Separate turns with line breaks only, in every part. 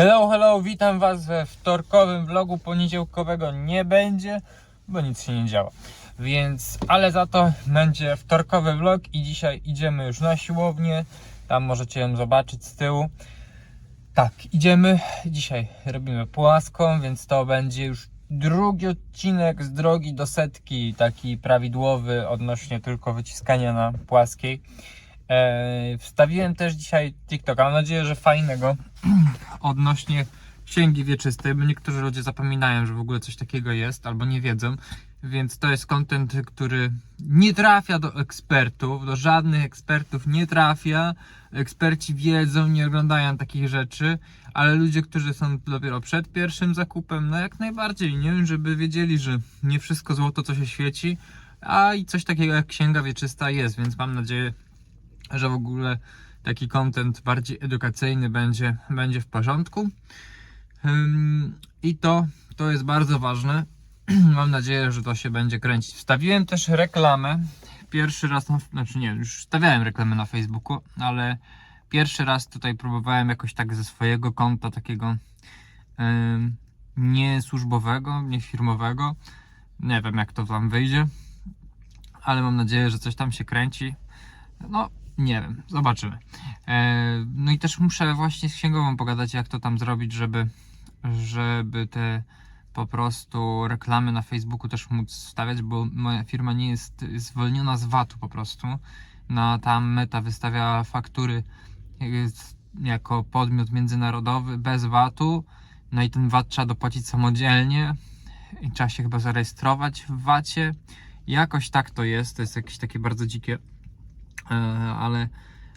Hello, hello, witam Was we wtorkowym vlogu poniedziałkowego nie będzie, bo nic się nie działa. Więc, ale za to będzie wtorkowy vlog i dzisiaj idziemy już na siłownię. Tam możecie ją zobaczyć z tyłu. Tak, idziemy. Dzisiaj robimy płaską, więc to będzie już drugi odcinek z drogi do setki, taki prawidłowy odnośnie tylko wyciskania na płaskiej. E, wstawiłem też dzisiaj TikToka, mam nadzieję, że fajnego odnośnie księgi wieczystej, bo niektórzy ludzie zapominają, że w ogóle coś takiego jest, albo nie wiedzą, więc to jest content, który nie trafia do ekspertów, do żadnych ekspertów nie trafia. Eksperci wiedzą, nie oglądają takich rzeczy, ale ludzie, którzy są dopiero przed pierwszym zakupem, no jak najbardziej, nie? Żeby wiedzieli, że nie wszystko złoto, co się świeci, a i coś takiego jak księga wieczysta jest, więc mam nadzieję, że w ogóle taki content bardziej edukacyjny będzie, będzie w porządku. I to, to jest bardzo ważne. Mam nadzieję, że to się będzie kręcić. Wstawiłem też reklamę. Pierwszy raz, na, znaczy nie, już stawiałem reklamę na Facebooku, ale pierwszy raz tutaj próbowałem jakoś tak ze swojego konta takiego nie służbowego, nie firmowego. Nie wiem jak to tam wyjdzie, ale mam nadzieję, że coś tam się kręci. No, nie wiem, zobaczymy. E, no i też muszę właśnie z księgową pogadać, jak to tam zrobić, żeby, żeby te po prostu reklamy na Facebooku też móc stawiać, bo moja firma nie jest zwolniona z VAT-u po prostu. Na tam Meta wystawia faktury jako podmiot międzynarodowy bez VAT-u. No i ten VAT trzeba dopłacić samodzielnie i trzeba się chyba zarejestrować w VAT-ie. Jakoś tak to jest, to jest jakieś takie bardzo dzikie ale,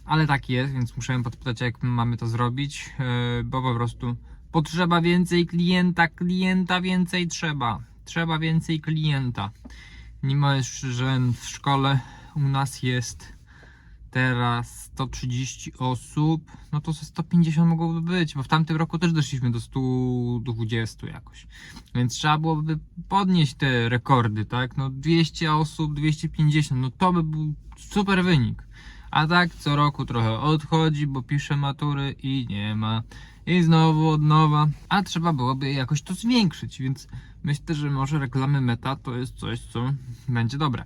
ale tak jest, więc ją podpytać, jak mamy to zrobić, e, bo po prostu potrzeba więcej klienta, klienta więcej trzeba. Trzeba więcej klienta. Mimo, że w szkole u nas jest teraz 130 osób, no to ze 150 mogłoby być, bo w tamtym roku też doszliśmy do 120 jakoś. Więc trzeba byłoby podnieść te rekordy, tak? No 200 osób, 250, no to by był super wynik. A tak co roku trochę odchodzi, bo pisze matury i nie ma. I znowu od nowa. A trzeba byłoby jakoś to zwiększyć, więc myślę, że może reklamy meta to jest coś, co będzie dobre.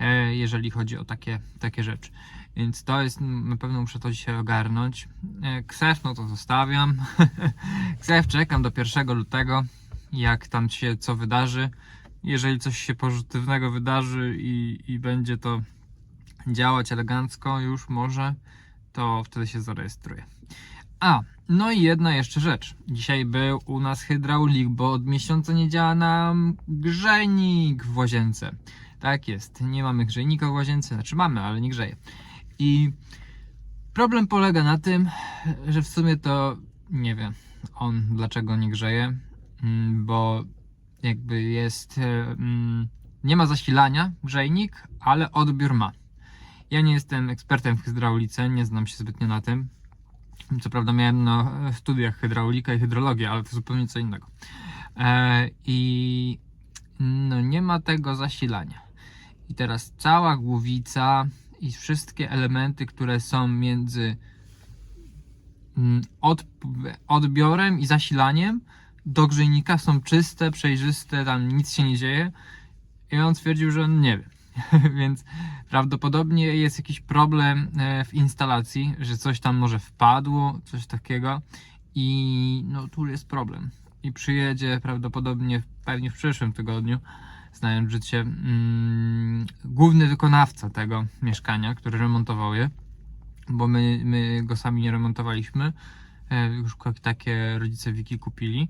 E, jeżeli chodzi o takie, takie rzeczy. Więc to jest, na pewno muszę to dzisiaj ogarnąć. E, Ksef, no to zostawiam. Ksef czekam do 1 lutego, jak tam się co wydarzy. Jeżeli coś się pozytywnego wydarzy i, i będzie to działać elegancko już może, to wtedy się zarejestruję. A, no i jedna jeszcze rzecz. Dzisiaj był u nas hydraulik, bo od miesiąca nie działa nam grzejnik w łazience. Tak jest, nie mamy grzejnika w łazience, znaczy mamy, ale nie grzeje. I problem polega na tym, że w sumie to nie wiem on dlaczego nie grzeje, mm, bo jakby jest, e, mm, nie ma zasilania grzejnik, ale odbiór ma. Ja nie jestem ekspertem w hydraulice, nie znam się zbytnio na tym. Co prawda miałem na studiach hydraulika i hydrologię, ale to zupełnie co innego. E, I no nie ma tego zasilania. I teraz cała głowica i wszystkie elementy, które są między mm, od, odbiorem i zasilaniem do grzejnika są czyste, przejrzyste, tam nic się nie dzieje. I on stwierdził, że on nie wie. Więc prawdopodobnie jest jakiś problem e, w instalacji, że coś tam może wpadło, coś takiego. I no tu jest problem. I przyjedzie prawdopodobnie pewnie w przyszłym tygodniu, znając życie, mm, główny wykonawca tego mieszkania, który remontował je, bo my, my go sami nie remontowaliśmy. E, Już takie rodzice Wiki kupili.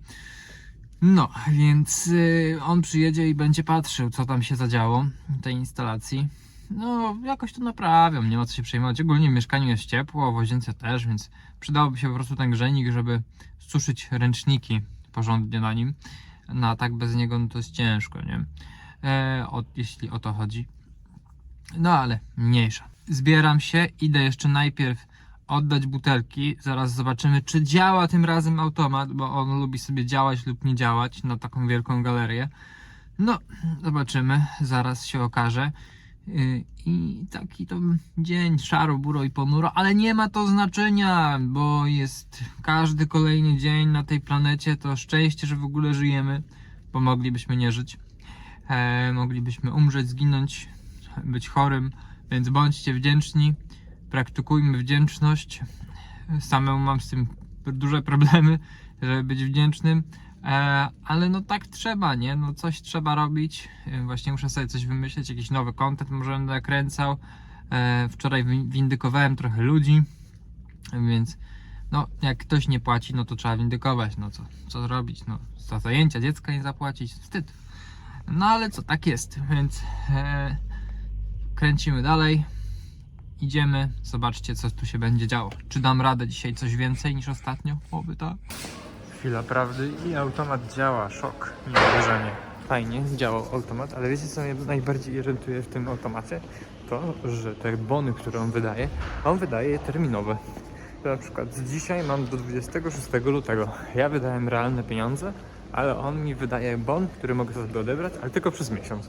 No, więc y, on przyjedzie i będzie patrzył, co tam się zadziało w tej instalacji. No, jakoś to naprawią, nie ma co się przejmować. Ogólnie w mieszkaniu jest ciepło, w łazience też, więc przydałoby się po prostu ten grzejnik, żeby suszyć ręczniki porządnie na nim. No, a tak bez niego no to jest ciężko, nie? E, o, jeśli o to chodzi. No, ale mniejsza. Zbieram się, idę jeszcze najpierw oddać butelki. Zaraz zobaczymy, czy działa tym razem automat, bo on lubi sobie działać lub nie działać na taką wielką galerię. No, zobaczymy, zaraz się okaże. Y, I taki to dzień szaro, buro i ponuro, ale nie ma to znaczenia, bo jest każdy kolejny dzień na tej planecie to szczęście, że w ogóle żyjemy, bo moglibyśmy nie żyć. E, moglibyśmy umrzeć, zginąć, być chorym, więc bądźcie wdzięczni, praktykujmy wdzięczność. Samemu mam z tym duże problemy, żeby być wdzięcznym. E, ale no tak trzeba, nie? No coś trzeba robić. E, Właśnie muszę sobie coś wymyślić, jakiś nowy content może będę nakręcał. E, wczoraj wi- windykowałem trochę ludzi, więc no jak ktoś nie płaci, no to trzeba windykować. No co, co zrobić? No za zajęcia dziecka nie zapłacić, wstyd. No ale co, tak jest, więc e, kręcimy dalej. Idziemy, zobaczcie co tu się będzie działo. Czy dam radę dzisiaj coś więcej niż ostatnio? Oby tak. Chwila prawdy i automat działa, szok, nieuwierzenie. Fajnie, działał automat, ale wiecie co mnie najbardziej irytuje w tym automacie? To, że te bony, które on wydaje, on wydaje je terminowe. To na przykład dzisiaj mam do 26 lutego. Ja wydałem realne pieniądze, ale on mi wydaje bon, który mogę sobie odebrać, ale tylko przez miesiąc.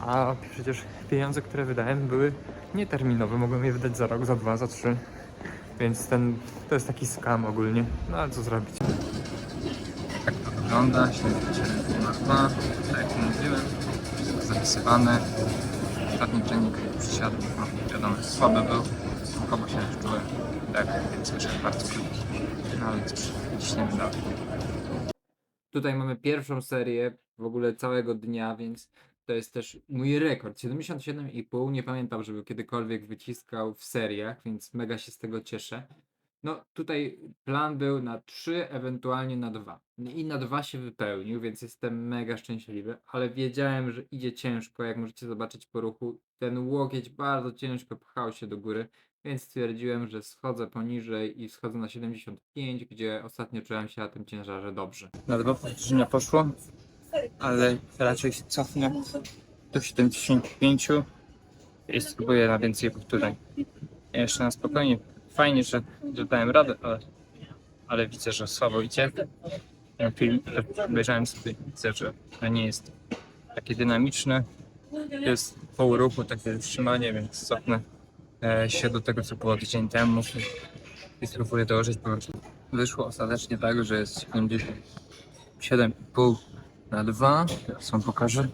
A przecież pieniądze, które wydałem były nieterminowe, mogłem je wydać za rok, za dwa, za trzy. Więc ten, to jest taki skam ogólnie. No ale co zrobić? Wygląda. Śledzicie na 2. Tak jak mówiłem, wszystko zapisywane. Ostatni czynnik przysiadów, no wiadomo, słaby był. Kogo się czułem. Tak, więc wyszedł bardzo krótki. Ale cóż, ciśniemy dalej. Tutaj mamy pierwszą serię w ogóle całego dnia, więc to jest też mój rekord. 77,5. Nie pamiętam, żeby kiedykolwiek wyciskał w seriach, więc mega się z tego cieszę. No tutaj plan był na 3, ewentualnie na 2. I na 2 się wypełnił, więc jestem mega szczęśliwy, ale wiedziałem, że idzie ciężko, jak możecie zobaczyć po ruchu. Ten łokieć bardzo ciężko pchał się do góry, więc stwierdziłem, że schodzę poniżej i schodzę na 75, gdzie ostatnio czułem się na tym ciężarze dobrze. Na dwa powtórzenia poszło, ale raczej się cofnę do 75 i spróbuję na więcej powtórzeń. Jeszcze na spokojnie. Fajnie, że dodałem radę, ale, ale widzę, że słabo idzie. Ten film obejrzałem sobie, widzę, że to nie jest takie dynamiczne. Jest pół ruchu, takie trzymanie, więc cofnę e, się do tego, co było tydzień temu i spróbuję dołożyć po. Wyszło ostatecznie tak, że jest 77,5 na 2, teraz wam pokażę.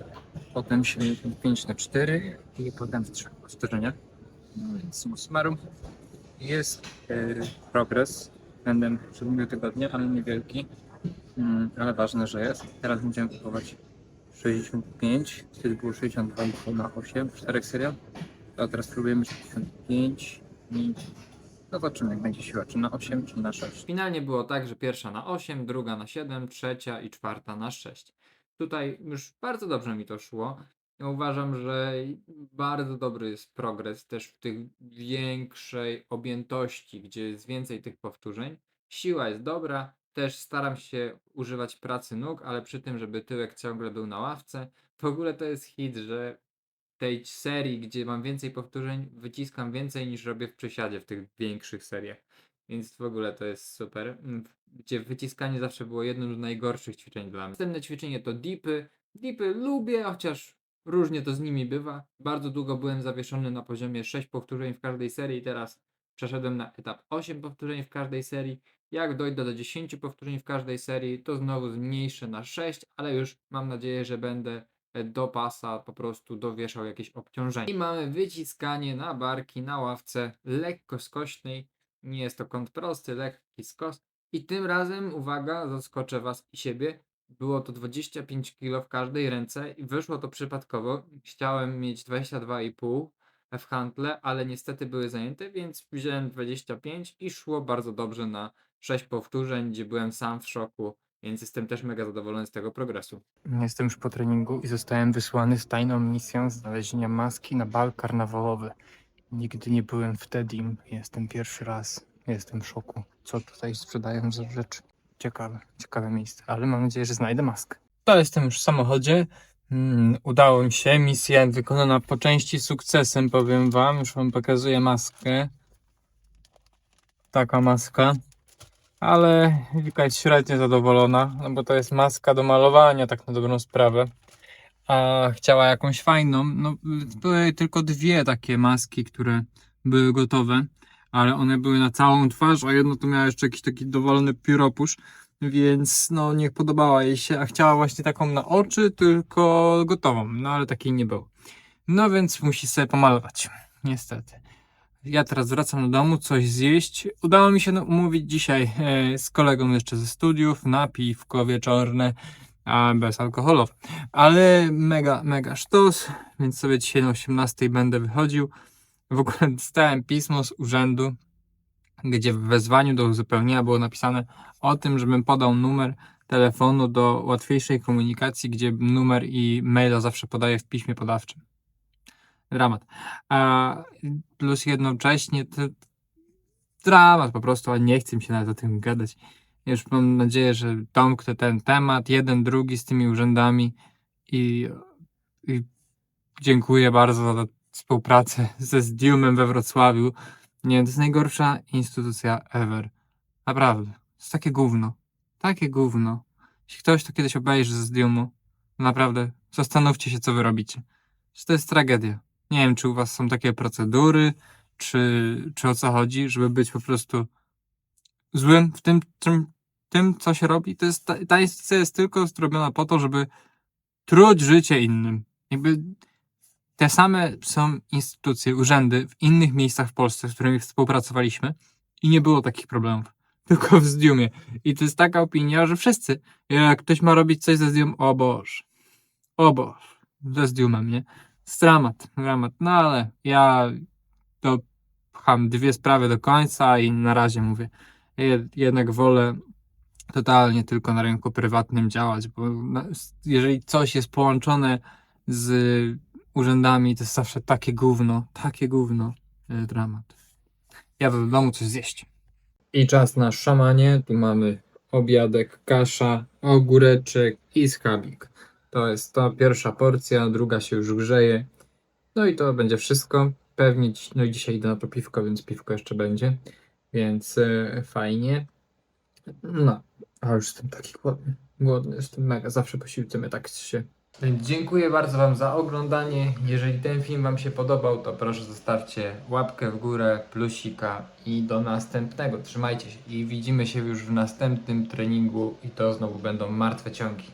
Potem 75 na 4 i potem w trzech powtórzeniach. No więc summarum jest e, progres względem poprzedniego tygodnia, ale niewielki. Mm, ale ważne, że jest. Teraz będziemy kupować 65, wtedy było 62,5 na 8 w czterech seriach. A teraz próbujemy 65 i zobaczymy jak będzie siła, czy na 8, czy na 6. Finalnie było tak, że pierwsza na 8, druga na 7, trzecia i czwarta na 6. Tutaj już bardzo dobrze mi to szło. Ja uważam, że bardzo dobry jest progres też w tych większej objętości, gdzie jest więcej tych powtórzeń. Siła jest dobra, też staram się używać pracy nóg, ale przy tym, żeby tyłek ciągle był na ławce. W ogóle to jest hit, że tej serii, gdzie mam więcej powtórzeń, wyciskam więcej niż robię w przysiadzie w tych większych seriach. Więc w ogóle to jest super. Mm, Gdzie wyciskanie zawsze było jednym z najgorszych ćwiczeń dla mnie. Następne ćwiczenie to dipy. Dipy lubię, chociaż różnie to z nimi bywa. Bardzo długo byłem zawieszony na poziomie 6 powtórzeń w każdej serii, teraz przeszedłem na etap 8 powtórzeń w każdej serii. Jak dojdę do 10 powtórzeń w każdej serii, to znowu zmniejszę na 6, ale już mam nadzieję, że będę e, do pasa po prostu dowieszał jakieś obciążenie. I mamy wyciskanie na barki na ławce lekko skośnej. Nie jest to kąt prosty, lekki skos. I tym razem, uwaga, zaskoczę Was i siebie. Było to 25 kg w każdej ręce i wyszło to przypadkowo. Chciałem mieć 22,5 w handle, ale niestety były zajęte, więc wziąłem 25 i szło bardzo dobrze na 6 powtórzeń, gdzie byłem sam w szoku, więc jestem też mega zadowolony z tego progresu. Jestem już po treningu i zostałem wysłany z tajną misją znalezienia maski na bal karnawałowy. Nigdy nie byłem w Tedim, jestem pierwszy raz, jestem w szoku. Co tutaj sprzedają za rzeczy? Ciekawe, ciekawe miejsce, ale mam nadzieję, że znajdę maskę. To jestem już w samochodzie. Mm, udało mi się, misja wykonana po części sukcesem, powiem wam. Już wam pokazuję maskę. Taka maska. Ale Wika jest średnio zadowolona, no bo to jest maska do malowania, tak na dobrą sprawę. a chciała jakąś fajną. No, były tylko dwie takie maski, które były gotowe, ale one były na całą twarz, a jedno to miało jeszcze jakiś taki dowolny pióropusz, więc no nie podobała jej się, a chciała właśnie taką na oczy, tylko gotową, no ale takiej nie było. No więc musi sobie pomalować, niestety. Ja teraz wracam do domu, coś zjeść. Udało mi się no, umówić dzisiaj e, z kolegą jeszcze ze studiów na piwko wieczorne, a bezalkoholowe. Ale mega, mega sztos, więc sobie dzisiaj na 18 będę wychodził. W ogóle dostałem pismo z urzędu, gdzie w wezwaniu do uzupełnienia było napisane o tym, żebym podał numer telefonu do łatwiejszej komunikacji, gdzie numer i maila zawsze podaję w piśmie podawczym. Dramat. A plus jednocześnie to dramat po prostu, a nie chcę mi się nawet o tym gadać. Już mam nadzieję, że domknę ten temat, jeden, drugi z tymi urzędami i, i dziękuję bardzo za współpracę ze Zdiumem we Wrocławiu. Nie, to jest najgorsza instytucja ever. Naprawdę. To jest takie gówno. Takie gówno. Jeśli ktoś to kiedyś obejrzy ze Zdiumu, naprawdę zastanówcie się, co wy robicie. To jest tragedia. Nie wiem, czy u was są takie procedury, czy, czy o co chodzi, żeby być po prostu złym w tym, czym, tym co się robi. To jest, ta, ta instytucja jest tylko zrobiona po to, żeby truć życie innym. Jakby te same są instytucje, urzędy w innych miejscach w Polsce, z którymi współpracowaliśmy i nie było takich problemów. Tylko w Zdiumie. I to jest taka opinia, że wszyscy, jak ktoś ma robić coś ze Zdium, o Boże, o Boże, ze Zdiumem, nie? Jest Dramat, dramat. No ale ja to pcham dwie sprawy do końca i na razie mówię, jed- jednak wolę totalnie tylko na rynku prywatnym działać, bo jeżeli coś jest połączone z urzędami, to jest zawsze takie gówno, takie gówno, e, dramat. Jadę do domu coś zjeść. I czas na szamanie. Tu mamy obiadek, kasza, ogóreczek i schabik. To jest to pierwsza porcja, druga się już grzeje. No i to będzie wszystko. Pewnie, dziś- no i dzisiaj idę na to piwko, więc piwko jeszcze będzie. Więc e, fajnie. No, a już jestem taki głodny. Głodny jestem mega, zawsze po siłce mnie tak się. Dziękuję bardzo Wam za oglądanie. Jeżeli ten film Wam się podobał, to proszę zostawcie łapkę w górę, plusika i do następnego. Trzymajcie się i widzimy się już w następnym treningu i to znowu będą martwe ciągi.